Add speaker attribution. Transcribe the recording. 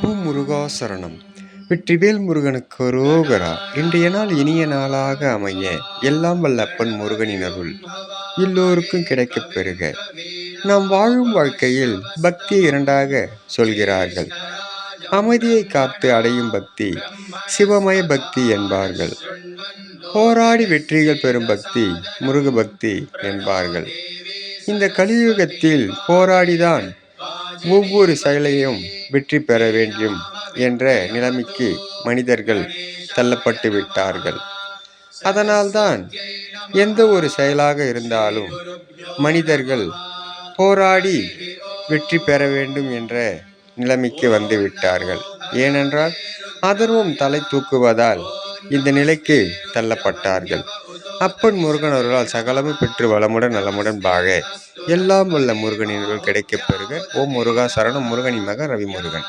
Speaker 1: பூ முருகாசரணம் வெற்றிவேல் முருகனுக்கு ரோகரா இன்றைய நாள் இனிய நாளாக அமைய எல்லாம் வல்லப்பன் முருகனின் அருள். எல்லோருக்கும் கிடைக்கப் பெறுக. நாம் வாழும் வாழ்க்கையில் பக்தி இரண்டாக சொல்கிறார்கள். அமைதியை காத்து அடையும் பக்தி சிவமய பக்தி என்பார்கள். போராடி வெற்றிகள் பெறும் பக்தி முருக பக்தி என்பார்கள். இந்த கலியுகத்தில் போராடிதான் ஒவ்வொரு செயலையும் வெற்றி பெற வேண்டும் என்ற நிலைமைக்கு மனிதர்கள் தள்ளப்பட்டு விட்டார்கள். அதனால்தான் எந்த ஒரு செயலாக இருந்தாலும் மனிதர்கள் போராடி வெற்றி பெற வேண்டும் என்ற நிலைமைக்கு வந்து விட்டார்கள். ஏனென்றால் அதர்வம் தலை தூக்குவதால் இந்த நிலைக்கு தள்ளப்பட்டார்கள். அப்பன் முருகன் அவர்களால் சகலமும் பெற்று வளமுடன் நலமுடன் பாக. எல்லாம் வல்ல முருகனின் கிடைக்கப் பெறுக. ஓம் முருகா சரணம் முருகனின் மகன் ரவி முருகன்.